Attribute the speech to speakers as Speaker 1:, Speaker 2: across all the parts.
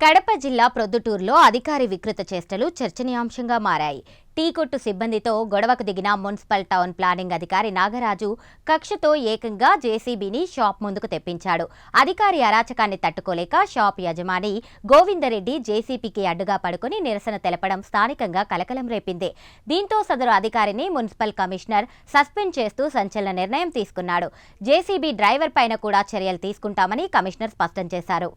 Speaker 1: కడప జిల్లా ప్రొద్దుటూరులో అధికారి వికృత చేష్టలు చర్చనీయాంశంగా మారాయి. టీ కొట్టు సిబ్బందితో గొడవకు దిగిన మున్సిపల్ టౌన్ ప్లానింగ్ అధికారి నాగరాజు కక్షతో ఏకంగా జేసీబీని షాప్ ముందుకు తెప్పించాడు. అధికారి అరాచకాన్ని తట్టుకోలేక షాప్ యజమాని గోవిందరెడ్డి జేసీబీకి అడ్డుగా పడుకుని నిరసన తెలపడం స్థానికంగా కలకలం రేపింది. దీంతో సదరు అధికారిని మున్సిపల్ కమిషనర్ సస్పెండ్ చేస్తూ సంచలన నిర్ణయం తీసుకున్నాడు. జేసీబీ డ్రైవర్ పైన కూడా చర్యలు తీసుకుంటామని కమిషనర్ స్పష్టం చేశారు.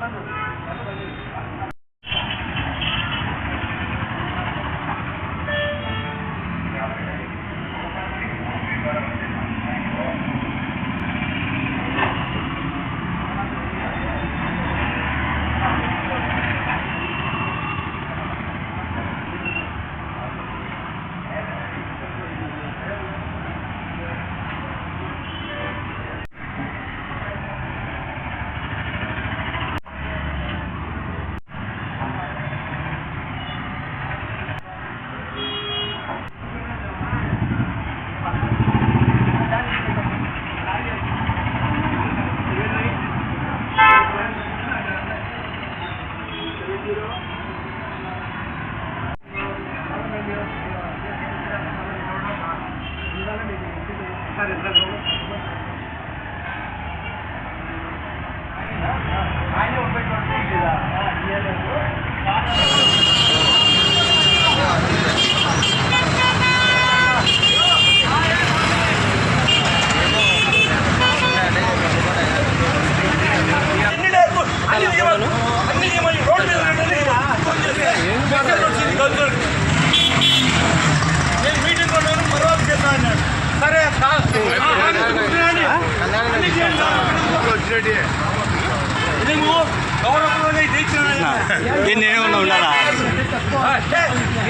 Speaker 2: Thank you.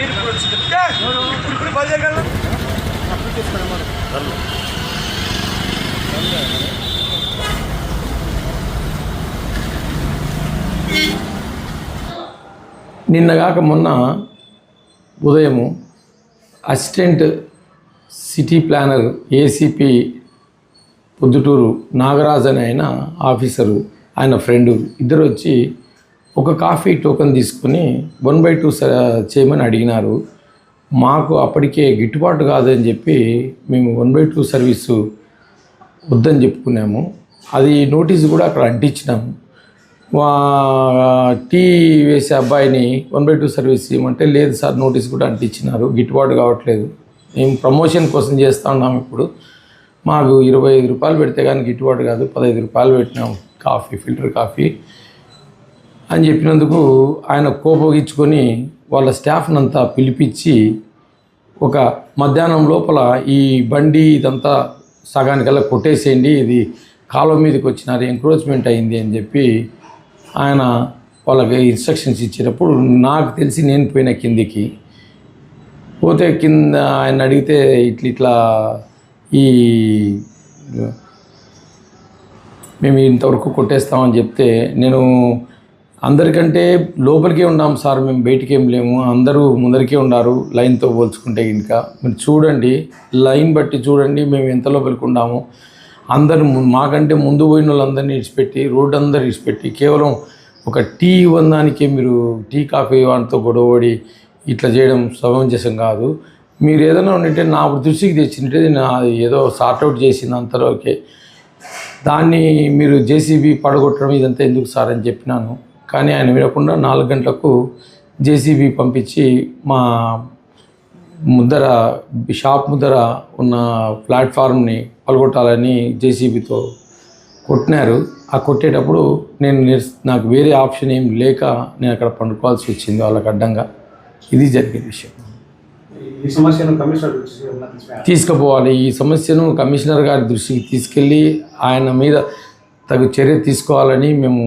Speaker 2: ఇప్పుడు చెప్తే ఇప్పుడు ఇప్పుడు బయలుదేరగలరు
Speaker 3: నిన్నగాక మొన్న ఉదయము assistant city planner ACP Podduturu Nagaraj అని ఆయన ఆఫీసరు ఆయన ఫ్రెండు ఇద్దరు వచ్చి ఒక కాఫీ టోకెన్ తీసుకొని వన్ బై టూ చేయమని అడిగినారు. మాకు అప్పటికే గిట్టుబాటు కాదని చెప్పి మేము వన్ బై టూ సర్వీసు వద్దని చెప్పుకున్నాము. అది నోటీస్ కూడా అక్కడ అంటించినాము వా టీ వేసే అబ్బాయిని వన్ బై టూ సర్వీస్ ఇవ్వమంటే లేదు సార్ నోటీస్ కూడా అంటించినారు. గిట్టుబాటు కావట్లేదు. మేము ప్రమోషన్ కోసం చేస్తూ ఉన్నాము ఇప్పుడు. మాకు ఇరవై ఐదు రూపాయలు పెడితే కానీ గిట్టుబాటు కాదు పదహైదు రూపాయలు పెట్టినాం. కాఫీ ఫిల్టర్ కాఫీ అని చెప్పినందుకు ఆయన కోపగించుకొని వాళ్ళ స్టాఫ్నంతా పిలిపించి ఒక మధ్యాహ్నం లోపల ఈ బండి ఇదంతా సగానికల్లా కొట్టేసేయండి ఇది కాలువ మీదకి వచ్చినారు ఎంక్రోచ్మెంట్ అయింది అని చెప్పి ఆయన వాళ్ళకి ఇన్స్ట్రక్షన్స్ ఇచ్చేటప్పుడు నాకు తెలిసి నేను పోయిన కిందికి. పోతే కింద ఆయన అడిగితే ఇట్లా ఇట్లా ఈ మేము ఇంతవరకు కొట్టేస్తామని చెప్తే నేను అందరికంటే లోపలికే ఉన్నాం సార్ మేము బయటికి ఏం లేము అందరూ ముందరికే ఉన్నారు లైన్తో పోల్చుకుంటే ఇంకా మీరు చూడండి లైన్ బట్టి చూడండి మేము ఎంత లోపలికి ఉన్నాము. అందరు మాకంటే ముందు పోయిన వాళ్ళందరినీ ఇడిచిపెట్టి రోడ్డు అందరు ఇడిచిపెట్టి కేవలం ఒక టీ ఇవ్వడానికే మీరు టీ కాఫీ వాటితో గొడవడి ఇట్లా చేయడం సమంజసం కాదు. మీరు ఏదైనా ఉంటే నా దృష్టికి తెచ్చినట్టే నా ఏదో సార్ట్అవుట్ చేసింది అంతలోకి దాన్ని మీరు జేసీబీ పడగొట్టడం ఇదంతా ఎందుకు సార్ అని చెప్పినాను. కానీ ఆయన వినకుండా నాలుగు గంటలకు జేసీబీ పంపించి మా ముద్దర షాప్ ముద్దర ఉన్న ప్లాట్ఫామ్ని పలగొట్టాలని జేసీబీతో కొట్టినారు. ఆ కొట్టేటప్పుడు నేను నాకు వేరే ఆప్షన్ ఏం లేక నేను అక్కడ పండుకోవాల్సి వచ్చింది వాళ్ళకి అడ్డంగా. ఇది జరిగే విషయం.
Speaker 4: ఈ సమస్యను కమిషనర్
Speaker 3: తీసుకుపోవాలి. ఈ సమస్యను కమిషనర్ గారి దృష్టికి తీసుకెళ్ళి ఆయన మీద తగు చర్య తీసుకోవాలని మేము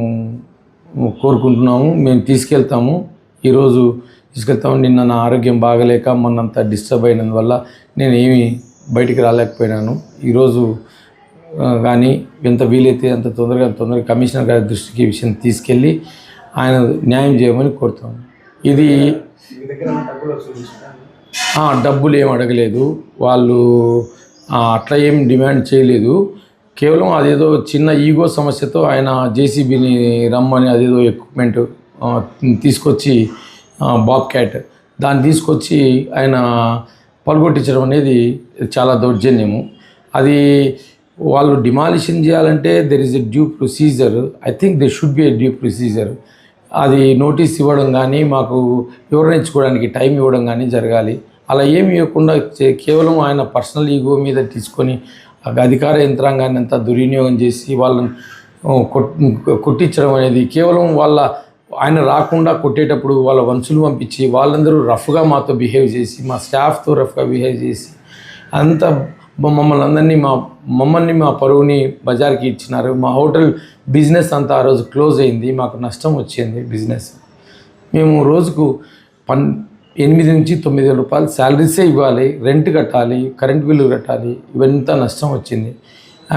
Speaker 3: కోరుకుంటున్నాము. మేము తీసుకెళ్తాము. ఈరోజు తీసుకెళ్తాము. నిన్న నా ఆరోగ్యం బాగలేక మొన్నంత డిస్టర్బ్ అయినందువల్ల నేను ఏమీ బయటికి రాలేకపోయినాను. ఈరోజు కానీ ఎంత వీలైతే అంత తొందరగా తొందరగా కమిషనర్ గారి దృష్టికి విషయం తీసుకెళ్ళి ఆయన న్యాయం చేయమని కోరుతాం ఇది
Speaker 4: డబ్బులు
Speaker 3: ఏం అడగలేదు. వాళ్ళు అట్లా ఏం డిమాండ్ చేయలేదు. కేవలం అదేదో చిన్న ఈగో సమస్యతో ఆయన జేసీబీని రమ్మని అదేదో ఎక్విప్మెంట్ తీసుకొచ్చి బాబ్ క్యాట్ దాన్ని తీసుకొచ్చి ఆయన పలుగొట్టించడం అనేది చాలా దౌర్జన్యము. అది వాళ్ళు డిమాలిషన్ చేయాలంటే there is a due procedure I think they should be a due procedure అది నోటీస్ ఇవ్వడం కానీ మాకు వివరించుకోవడానికి టైం ఇవ్వడం కానీ జరగాలి. అలా ఏమి ఇవ్వకుండా చే- కేవలం ఆయన పర్సనల్ ఈగో మీద తీసుకొని ఆ అధికార యంత్రాంగాన్ని అంతా దుర్వినియోగం చేసి వాళ్ళని కొట్- కొట్టించడం అనేది కేవలం వాళ్ళ ఆయన రాకుండా కొట్టేటప్పుడు వాళ్ళ వంశులు పంపించి వాళ్ళందరూ రఫ్గా మాతో బిహేవ్ చేసి మా స్టాఫ్తో రఫ్గా బిహేవ్ చేసి అంతా మమ్మల్ని అందరినీ మా మమ్మల్ని మా పరువుని బజార్కి ఇచ్చినారు. మా హోటల్ బిజినెస్ అంతా ఆ రోజు క్లోజ్ అయింది. మాకు నష్టం వచ్చింది బిజినెస్. మేము రోజుకు పన్ ఎనిమిది నుంచి తొమ్మిది వేల రూపాయలు శాలరీసే ఇవ్వాలి. రెంట్ కట్టాలి కరెంట్ బిల్లు కట్టాలి. ఇవంతా నష్టం వచ్చింది.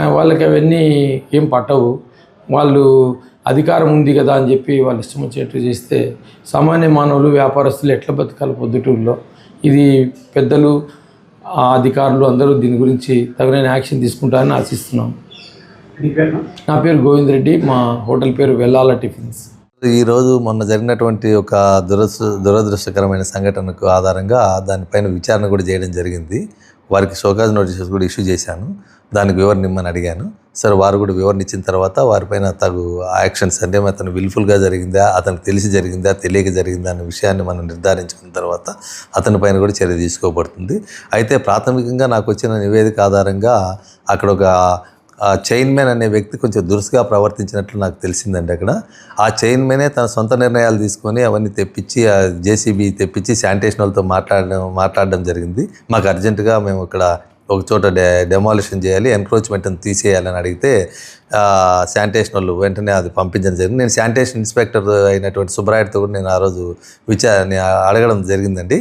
Speaker 3: వాళ్ళకి అవన్నీ ఏం పట్టవు. వాళ్ళు అధికారం ఉంది కదా అని చెప్పి వాళ్ళు ఇష్టం వచ్చేట్టు చేస్తే సామాన్య మానవులు వ్యాపారస్తులు ఎట్లా బతకాలి పొద్దుటూరులో? ఇది పెద్దలు అధికారులు అందరూ దీని గురించి తగిన యాక్షన్ తీసుకుంటారని ఆశిస్తున్నాం.
Speaker 4: నీ
Speaker 3: పేరు గోవింద్ రెడ్డి మా హోటల్ పేరు వెల్లాల టిఫిన్స్.
Speaker 5: ఈరోజు మొన్న జరిగినటువంటి ఒక దురదృ దురదృష్టకరమైన సంఘటనకు ఆధారంగా దానిపైన విచారణ కూడా చేయడం జరిగింది. వారికి షోకాజ్ నోటీసెస్ కూడా ఇష్యూ చేశాను. దానికి వివరణ ఇమ్మని అడిగాను. సరే వారు కూడా వివరణ ఇచ్చిన తర్వాత వారిపైన తగు యాక్షన్స్ అంటే అతను విల్ఫుల్గా జరిగిందా అతనికి తెలిసి జరిగిందా తెలియక జరిగిందా అనే విషయాన్ని మనం నిర్ధారించుకున్న తర్వాత అతని పైన కూడా చర్య తీసుకోబడుతుంది. అయితే ప్రాథమికంగా నాకు వచ్చిన నివేదిక ఆధారంగా అక్కడ ఒక చైన్ మ్యాన్ అనే వ్యక్తి కొంచెం దురుసుగా ప్రవర్తించినట్లు నాకు తెలిసిందండి అక్కడ. ఆ చైన్ మ్యానే తన సొంత నిర్ణయాలు తీసుకొని అవన్నీ తెప్పించి ఆ జేసీబీ తెప్పించి శానిటేషన్ వాళ్ళతో మాట్లాడడం మాట్లాడడం జరిగింది. మాకు అర్జెంటుగా మేము ఇక్కడ ఒక చోట డె డెమాలిషన్ చేయాలి ఎన్క్రోచ్మెంట్ని తీసేయాలని అడిగితే శానిటేషన్ వాళ్ళు వెంటనే అది పంపించడం జరిగింది. నేను శానిటేషన్ ఇన్స్పెక్టర్ అయినటువంటి సుబ్రాయుడితో కూడా నేను ఆ రోజు విచారణ అడగడం జరిగిందండి.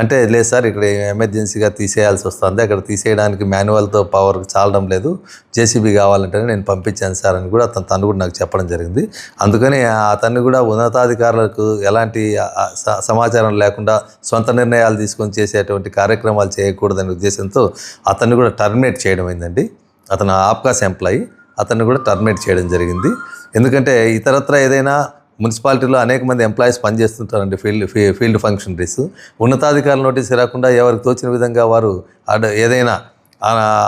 Speaker 5: అంటే లేదు సార్ ఇక్కడ ఎమర్జెన్సీగా తీసేయాల్సి వస్తుంది. అక్కడ తీసేయడానికి మాన్యువల్తో పవర్ చాలడం లేదు. జేసీబీ కావాలంటే నేను పంపించాను సార్ అని కూడా అతను తను కూడా నాకు చెప్పడం జరిగింది. అందుకని అతన్ని కూడా ఉన్నతాధికారులకు ఎలాంటి స- సమాచారం లేకుండా సొంత నిర్ణయాలు తీసుకొని చేసేటువంటి కార్యక్రమాలు చేయకూడదనే ఉద్దేశంతో అతన్ని కూడా టర్మినేట్ చేయడం అయిందండి. అతను ఆప్కాస్ ఎంప్లాయీ అతన్ని కూడా టర్మినేట్ చేయడం జరిగింది. ఎందుకంటే ఇతరత్ర ఏదైనా మున్సిపాలిటీలో అనేక మంది ఎంప్లాయీస్ పనిచేస్తుంటారండి ఫీల్డ్ ఫీ- ఫీల్డ్ ఫంక్షనరీస్. ఉన్నతాధికారుల నోటీస్ రాకుండా ఎవరికి తోచిన విధంగా వారు అడ ఏదైనా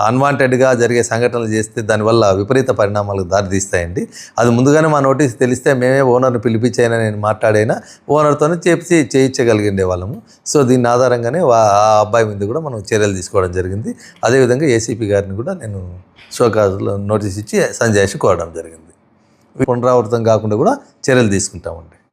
Speaker 5: అన్వాంటెడ్గా జరిగే సంఘటనలు చేస్తే దానివల్ల విపరీత పరిణామాలకు దారితీస్తాయండి అది ముందుగానే మా నోటీస్ తెలిస్తే మేమే ఓనర్ని పిలిపించైనా నేను మాట్లాడైనా ఓనర్తోనే చేపించి చేయించగలిగిండే వాళ్ళము. సో దీని ఆధారంగానే ఆ అబ్బాయి మీద కూడా మనం చర్యలు తీసుకోవడం జరిగింది. అదేవిధంగా ఏసీపీ గారిని కూడా నేను షోకాజ్లో నోటీస్ ఇచ్చి సంజాయిషి కోరడం జరిగింది. పునరావృతం కాకుండా కూడా చర్యలు తీసుకుంటామండి.